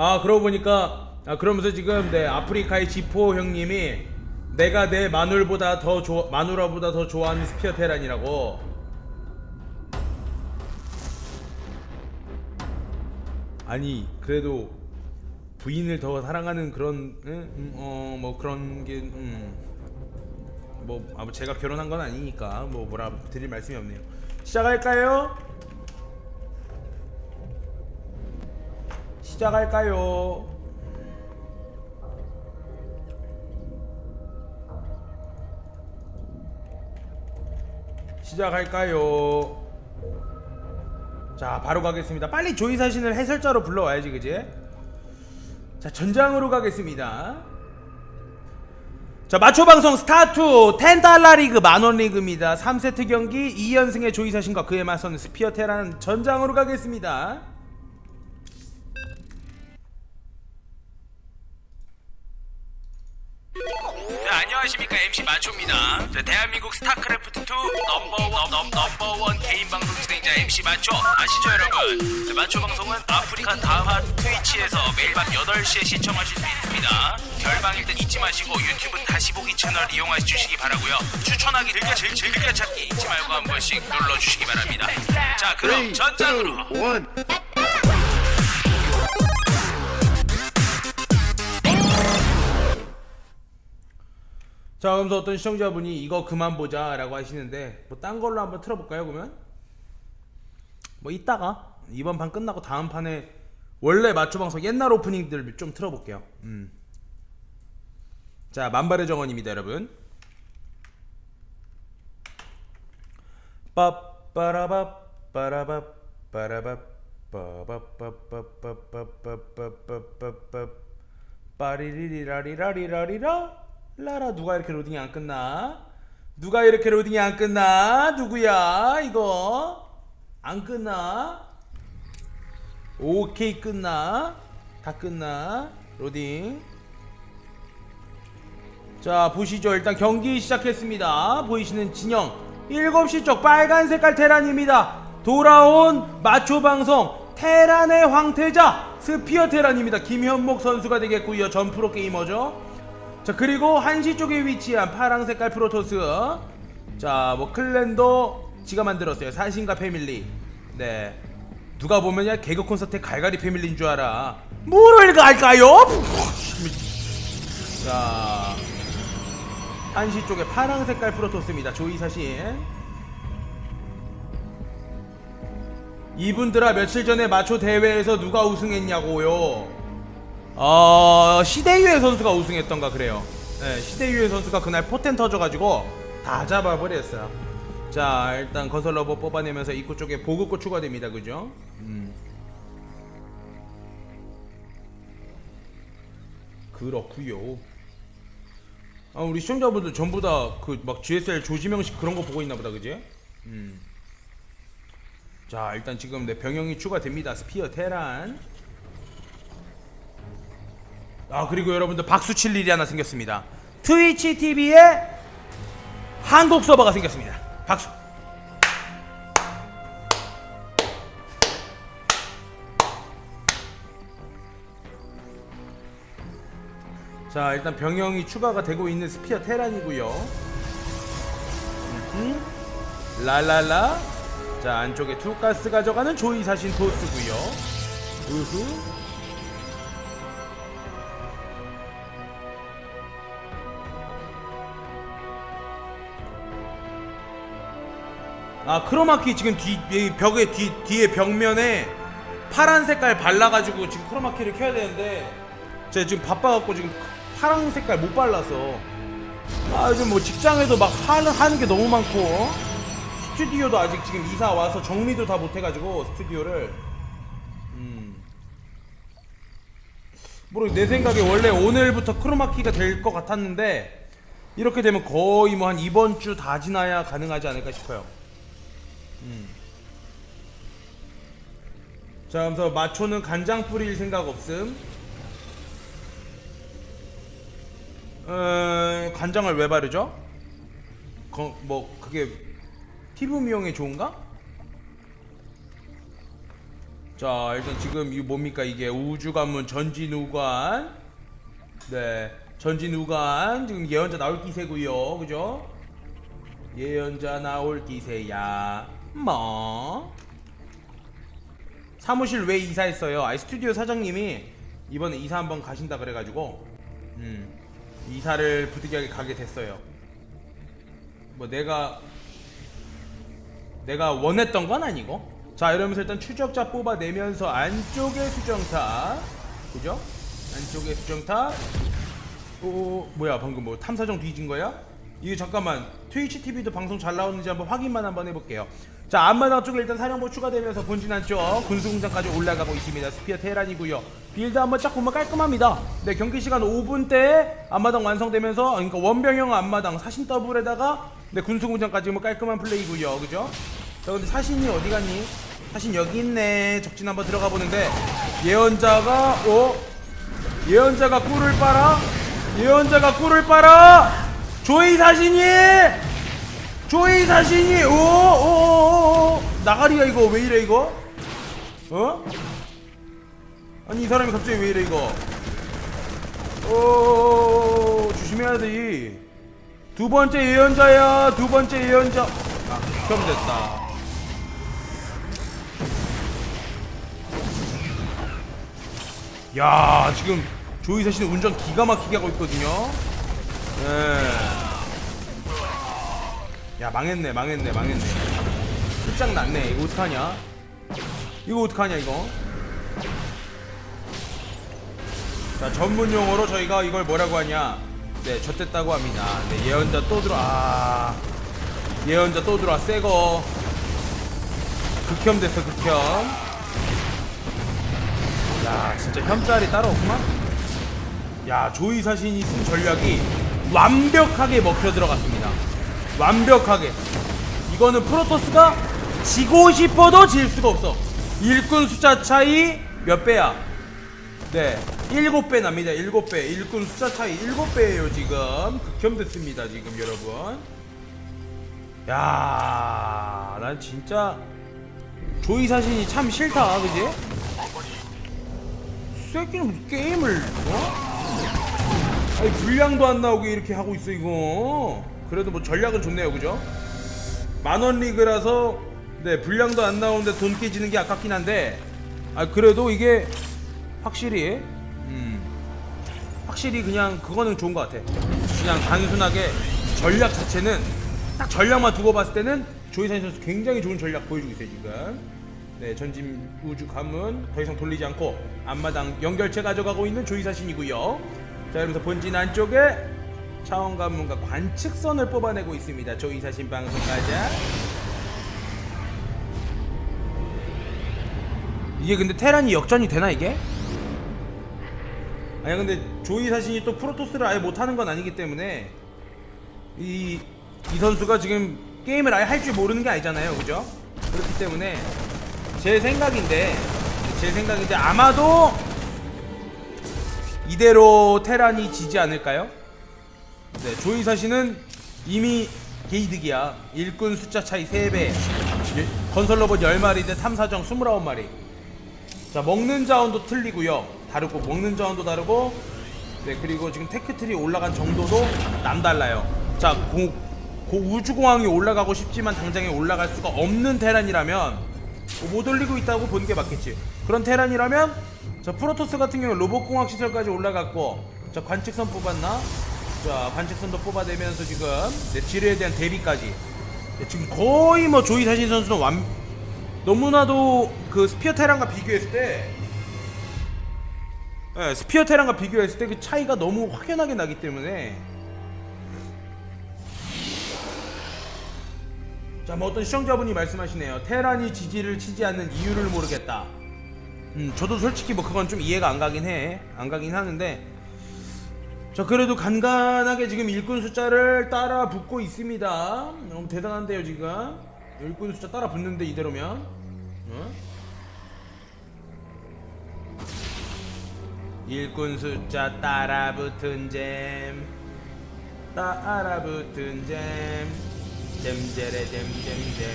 아 그러고 보니까 아 그러면서 지금 네 아프리카의 지포 형님이 내가 내 마눌보다 더 좋아 마누라보다 더 좋아하는 스피어 테란이라고. 아니 그래도 부인을 더 사랑하는 그런 음, 어뭐 그런 게음뭐 아, 뭐 제가 결혼한 건 아니니까 뭐 뭐라 드릴 말씀이 없네요. 시작할까요? 시작할까요? 시작할까요? 자, 바로 가겠습니다. 빨리 조이 사신을 해설자로 불러와야지, 그지? 자, 전장으로 가겠습니다. 자, 마초 방송 스타트 10달러 리그 만원 리그입니다. 3세트 경기 2연승의 조이 사신과 그에 맞서는 스피어 테란 전장으로 가겠습니다. 네, 대한민국 스타크래프트 2 넘버원 넘, 넘버원 개인 방송 진행자 MC 마초 아시죠 여러분? 네, 마초 방송은 아프리카 다하 트위치에서 매일 밤 8시에 시청하실 수 있습니다. 결방일 땐 잊지 마시고 유튜브 다시 보기 채널 이용해 주시기 바라고요. 추천하기 즐겨 즐, 즐겨 찾기 잊지 말고 한 번씩 눌러 주시기 바랍니다. 자 그럼 전장으로 자, 그러면서 어떤 시청자분이 이거 그만 보자 라고 하시는데 뭐 딴 걸로 한번 틀어볼까요, 그러면? 뭐 이따가 이번 판 끝나고 다음 판에 원래 맞춰 방송 옛날 오프닝들 좀 틀어볼게요. 음. 자, 만발의 정원입니다, 여러분. 빠빠라밥 빠라밥 빠라밥 빠바빠빠빠빠빠빠빠빠빠 빠리리리라리라리라리라 라라 누가 이렇게 로딩이 안 끝나? 누가 이렇게 로딩이 안 끝나? 누구야 이거? 안 끝나? 오케이 끝나? 다 끝나? 로딩 자 보시죠 일단 경기 시작했습니다 보이시는 진영 7시 쪽 빨간 색깔 테란입니다 돌아온 마초 방송 테란의 황태자 스피어 테란입니다 김현목 선수가 되겠고요 전 프로 게이머죠 자 그리고 한시 쪽에 위치한 파랑 색깔 프로토스 자 뭐 클랜도 지가 만들었어요 사신가 패밀리 네 누가 보면 야 개그 콘서트 갈갈이 패밀리인 줄 알아 뭐를 갈까요? 자 한시 쪽에 파랑 색깔 프로토스입니다. 조이 사신. 이분들아 며칠 전에 마초 대회에서 누가 우승했냐고요. 어 시대유의 선수가 우승했던가 그래요. 네, 시대유의 선수가 그날 포텐 터져가지고 다 잡아버렸어요. 자 일단 건설 러버 뽑아내면서 입구 쪽에 보급고 추가됩니다. 그죠? 음. 그렇구요. 아 우리 시청자분들 전부 다 그 막 GSL 조지명식 그런 거 보고 있나 보다 그지? 음. 자 일단 지금 내 병영이 추가됩니다 스피어 테란 아 그리고 여러분들 박수 칠 일이 하나 생겼습니다. 트위치 TV에 한국 서버가 생겼습니다. 박수. 자 일단 병영이 추가가 되고 있는 스피어 테란이고요. 음흠. 랄랄라. 자 안쪽에 투가스 가져가는 조이 사신 토스고요. 우후 아 크로마키 지금 뒤 여기 벽에 뒤 뒤에 벽면에 파란 색깔 발라가지고 지금 크로마키를 켜야 되는데 제가 지금 바빠갖고 지금 파란 색깔 못 발라서. 아 요즘 뭐 직장에도 막 하는 하는 게 너무 많고 스튜디오도 아직 지금 이사 와서 정리도 다 못 해가지고 스튜디오를. 음. 모르 내 생각에 원래 오늘부터 크로마키가 될 것 같았는데 이렇게 되면 거의 뭐 한 이번 주 다 지나야 가능하지 않을까 싶어요. 음. 자, 그래서 마초는 간장 뿌릴 생각 없음. 어, 간장을 왜 바르죠? 거, 뭐 그게 피부 미용에 좋은가? 자 일단 지금 이 뭡니까 이게 우주 관문 전진우관 네 전진우관 지금 예언자 나올 기세고요 그죠 예언자 나올 기세야 뭐? 사무실 왜 이사했어요? 아이 스튜디오 사장님이 이번에 이사 한번 가신다 그래가지고 음 이사를 부득이하게 가게 됐어요. 뭐 내가 내가 원했던 건 아니고? 자 이러면서 일단 추적자 뽑아내면서 안쪽에 수정탑 그죠? 안쪽에 수정탑 오 뭐야 방금 뭐 탐사정 뒤진 거야? 이거 잠깐만 트위치 TV도 방송 잘 나오는지 한번 확인만 한번 해볼게요 자 앞마당 쪽에 일단 사령부 추가되면서 본진 안쪽 군수공장까지 올라가고 있습니다 스피어 테란이고요 빌드 한번 쫙 보면 깔끔합니다 네 경기 시간 5분 때 앞마당 완성되면서 그러니까 원병형 앞마당 사신 더블에다가 네 군수공장까지 뭐 깔끔한 플레이고요 그죠? 자 근데 사신이 어디 갔니? 사신 여기 있네 적진 한번 들어가 보는데 예언자가 어? 예언자가 꿀을 빨아? 예언자가 꿀을 빨아? 조이 사신이! 조이 사신이! 오, 오, 오, 오. 나가리야 이거 왜 이래 이거? 어? 아니 이 사람이 갑자기 왜 이래 이거? 오, 조심해야 돼. 두 번째 예언자야. 두 번째 예언자. 아, 그럼 됐다. 야, 지금 조이 사신은 운전 기가 막히게 하고 있거든요. 네. 야, 망했네, 망했네, 망했네. 끝장 났네. 이거 어떡하냐? 이거 어떡하냐, 이거? 자, 전문 용어로 저희가 이걸 뭐라고 하냐? 네, 젖됐다고 합니다. 네, 예언자 또 들어, 아. 예언자 또 들어와, 새거. 극혐 됐어, 극혐. 야, 진짜 혐짤이 따로 없구만? 야, 조이 사신이 쓴 전략이 완벽하게 먹혀 들어갔습니다. 완벽하게. 이거는 프로토스가 지고 싶어도 질 수가 없어. 일꾼 숫자 차이 몇 배야? 네, 일곱 배 납니다. 일곱 배. 일꾼 숫자 차이 일곱 배예요 지금. 극혐됐습니다 지금 여러분. 야, 난 진짜 조이 사신이 참 싫다, 그지? 이 새끼는 게임을 어? 아니 분량도 안 나오게 이렇게 하고 있어 이거. 그래도 뭐 전략은 좋네요, 그죠? 만원 리그라서 네 분량도 안 나오는데 돈 깨지는 게 아깝긴 한데 아 그래도 이게 확실히 음 확실히 그냥 그거는 좋은 것 같아. 그냥 단순하게 전략 자체는 딱 전략만 두고 봤을 때는 조이산 선수 굉장히 좋은 전략 보여주고 있어요 지금. 네 전진 우주 관문 더 이상 돌리지 않고 앞마당 연결체 가져가고 있는 조이사신이고요. 자 이러면서 본진 안쪽에 차원 관문과 관측선을 뽑아내고 있습니다 조이사신 방송 가자 이게 근데 테란이 역전이 되나 이게? 아니 근데 조이 사신이 또 프로토스를 아예 못하는 건 아니기 때문에 이, 이 선수가 지금 게임을 아예 할 줄 모르는 게 아니잖아요 그죠? 그렇기 때문에 제 생각인데 제 생각인데 아마도 이대로 테란이 지지 않을까요? 네 조이 사신은 이미 게이득이야. 일꾼 숫자 차이 3배. 건설 로봇 10마리 대 탐사정 29마리. 자 먹는 자원도 틀리고요. 다르고 먹는 자원도 다르고 네 그리고 지금 테크트리 올라간 정도도 남달라요. 자 고, 고 우주공항이 올라가고 싶지만 당장에 올라갈 수가 없는 테란이라면 뭐못 올리고 있다고 보는 게 맞겠지. 그런 테란이라면 자 프로토스 같은 경우 로봇공학 시설까지 올라갔고 자 관측선 뽑았나 자 관측선도 뽑아내면서 지금 네, 지뢰에 대한 대비까지 네, 지금 거의 뭐 조이 사신 선수는 완 너무나도 그 스피어 테란과 비교했을 때 예, 스피어 테란과 비교했을 때 그 차이가 너무 확연하게 나기 때문에 자, 뭐 어떤 시청자분이 말씀하시네요. 테란이 지지를 치지 않는 이유를 모르겠다. 음, 저도 솔직히 뭐 그건 좀 이해가 안 가긴 해. 안 가긴 하는데. 자, 그래도 간간하게 지금 일꾼 숫자를 따라 붙고 있습니다. 너무 대단한데요, 지금. 일꾼 숫자 따라 붙는데 이대로면. 어? 일꾼 숫자 따라 붙은 잼. 따라 붙은 잼. 잼제레 잼잼잼.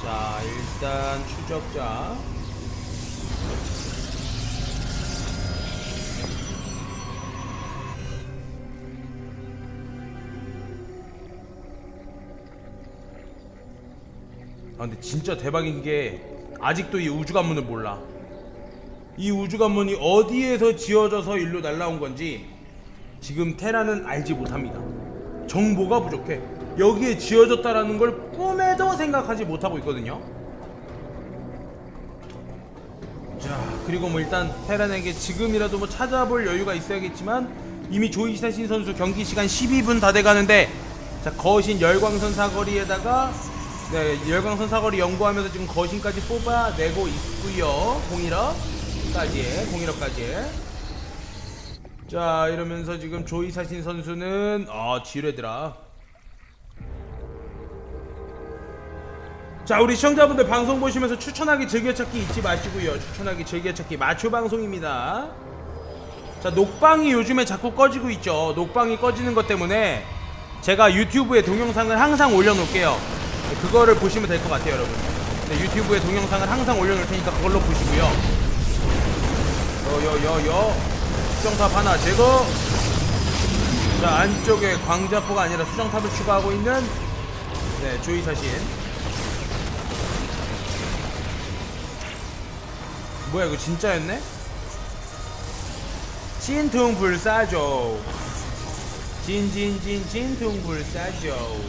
자, 일단 추적자. 아 근데 진짜 대박인 게 아직도 이 우주 관문을 몰라. 이 우주 관문이 어디에서 지어져서 일로 날라온 건지 지금 테라는 알지 못합니다. 정보가 부족해. 여기에 지어졌다라는 걸 꿈에도 생각하지 못하고 있거든요. 자, 그리고 뭐 일단 테란에게 지금이라도 뭐 찾아볼 여유가 있어야겠지만 이미 조이사신 선수 경기 시간 12분 다 돼가는데 자 거신 열광선 사거리에다가 네 열광선 사거리 연구하면서 지금 거신까지 뽑아내고 있고요. 공일업까지 공일업까지. 자 이러면서 지금 조이사신 선수는 아 지뢰더라 자 우리 시청자분들 방송 보시면서 추천하기 즐겨찾기 잊지 마시고요. 추천하기 즐겨찾기 마초 방송입니다. 자 녹방이 요즘에 자꾸 꺼지고 있죠. 녹방이 꺼지는 것 때문에 제가 유튜브에 동영상을 항상 올려놓을게요. 네, 그거를 보시면 될 것 같아요 여러분. 네, 유튜브에 동영상을 항상 올려놓을 테니까 그걸로 보시고요. 여여여여 수정탑 하나 제거. 자 안쪽에 광자포가 아니라 수정탑을 추가하고 있는 네 조이사신. 뭐야 이거 진짜였네? 진퉁불사조. 진진진 진퉁불사조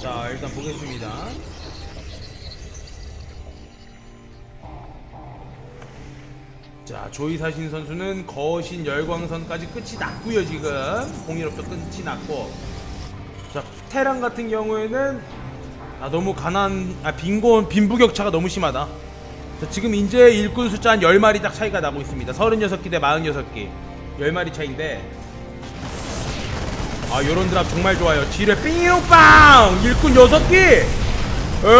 자 일단 보겠습니다. 자 조이사신 선수는 거신 열광선까지 끝이 났고요 지금. 공일업도 끝이 났고. 자 테란 같은 경우에는 아 너무 가난 아 빈곤 빈부격차가 너무 심하다. 자, 지금 이제 일꾼 숫자 한 10마리 딱 차이가 나고 있습니다. 36기 대 46기. 10마리 차인데 아 요런 드랍 정말 좋아요. 지뢰 삥빵! 일꾼 6기 에이!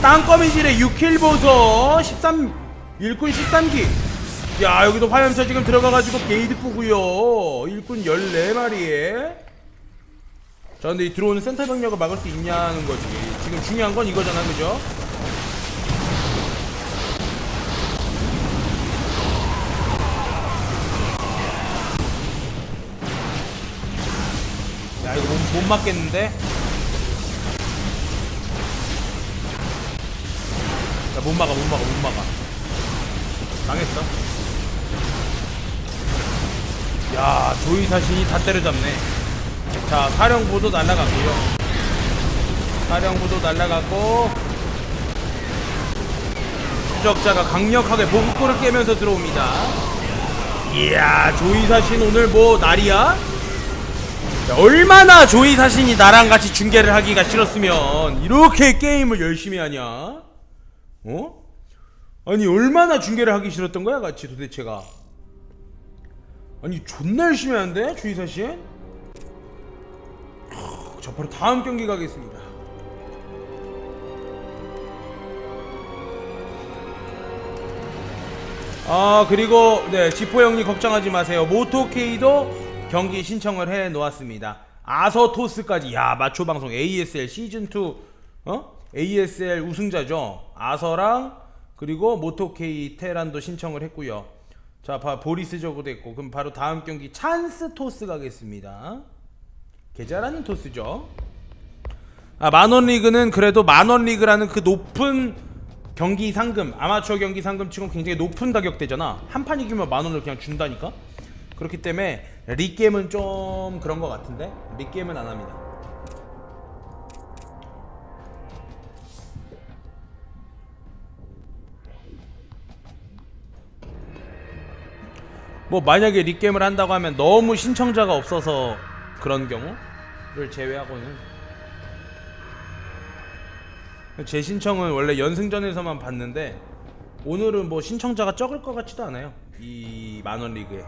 땅거미 지뢰 6킬 보소. 13 일꾼 13기. 야 여기도 화염차 지금 들어가가지고 게이드 뿌고요. 일꾼 14마리에. 자 근데 이 들어오는 센터 병력을 막을 수 있냐는 거지. 지금 중요한 건 이거잖아 그죠? 못, 못 막겠는데? 야 못 막아 못 막아 못 막아. 망했어. 야 조이 사신이 다 때려잡네. 자 사령부도 날라갔고요. 사령부도 날라갔고 추적자가 강력하게 보급고를 깨면서 들어옵니다. 이야 조이 사신 오늘 뭐 날이야? 야, 얼마나 조이 사신이 나랑 같이 중계를 하기가 싫었으면 이렇게 게임을 열심히 하냐? 어? 아니 얼마나 중계를 하기 싫었던 거야 같이 도대체가? 아니 존나 열심히 하는데 조이 사신? 하, 자 바로 다음 경기 가겠습니다. 아 그리고 네 지포 형님 걱정하지 마세요 모토케이도 경기 신청을 해 놓았습니다. 아서토스까지. 야 마초 방송. ASL 시즌 2 어? ASL 우승자죠. 아서랑 그리고 모토케이 테란도 신청을 했고요. 자 바, 보리스 저그도 했고 그럼 바로 다음 경기 찬스 토스 가겠습니다. 개잘하는 토스죠. 아 만원 리그는 그래도 만원 리그라는 그 높은 경기 상금 아마추어 경기 상금 치고 굉장히 높은 가격대잖아. 한 판 이기면 만 원을 그냥 준다니까 그렇기 때문에 리게임은 좀 그런 것 같은데 리게임은 안 합니다. 뭐 만약에 리게임을 한다고 하면 너무 신청자가 없어서 그런 경우를 제외하고는 제 신청은 원래 연승전에서만 봤는데 오늘은 뭐 신청자가 적을 것 같지도 않아요. 이 만원 리그에